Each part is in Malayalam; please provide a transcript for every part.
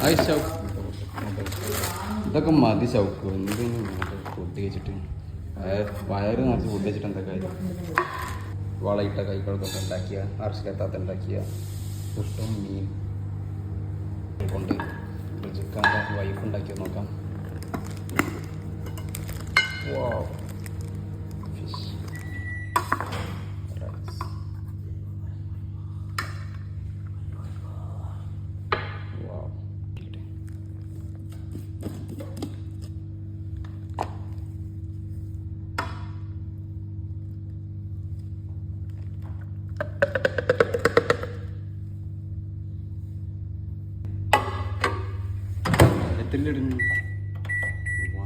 ഹായ് ഷൗക്ക് ഇതൊക്കെ മതി ഷൗക്ക് എന്തിനും ഫുഡ് കഴിച്ചിട്ട്. വയറ് നിറച്ച് ഫുഡ് കഴിച്ചിട്ട് എന്താ കാര്യം? വളയിട്ട കൈകളൊക്കെ ഉണ്ടാക്കിയ അർശിലെത്താത്ത ഉണ്ടാക്കിയ പുട്ടും മീൻ കൊണ്ട് ചിക്കൻ വൈഫ് ഉണ്ടാക്കിയത് നോക്കാം. Wow. എത്തില്ലിടുന്നു വാ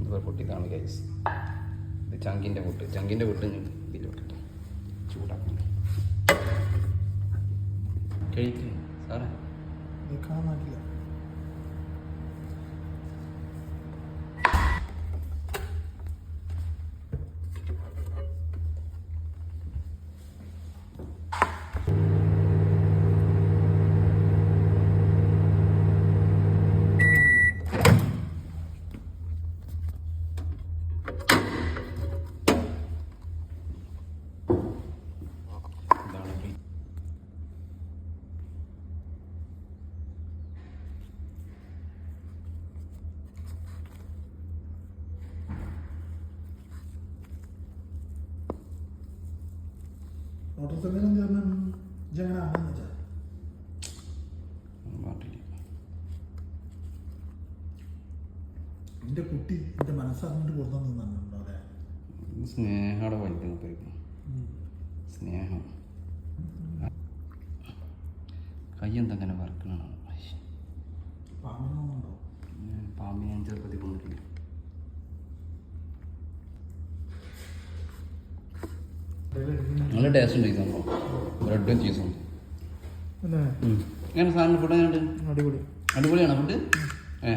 ഇത് പൊട്ടിയതാണ് ഗൈസ് ഇത് ചങ്കിന്റെ പൊട്ട്. ചങ്കിന്റെ പൊട്ട് ഇതിലോട്ടിട്ട് ചൂടാക്കണം കഴിക്കേ സാറേ. ഇത് മോട്ടോർ സൈക്കിളും ചേർന്ന് ഇജങ്ങനെ ആണെന്ന് വെച്ചാൽ എന്റെ കുട്ടി എന്റെ മനസ്സറിഞ്ഞിട്ട് കൊടുത്തു നിന്നുണ്ടോ അല്ലേ സ്നേഹയുടെ വലിക്കുന്ന പരിക്കും സ്നേഹം. കൈ എന്തെങ്ങനെ വറക്കണോ പാമ്പിനോ പാമ്പിനെ ഞാൻ ചെറുപ്പത്തിൽ കൊണ്ടിട്ടില്ല നല്ല ടേസ്റ്റ് ഉണ്ട് ഈ സംഭവം ബ്രെഡും ചീസും എങ്ങനെ സാധനം ഫുഡ് എങ്ങനെയുണ്ട്? അടിപൊളി. അടിപൊളിയാണോ ഫുഡ് ഏ.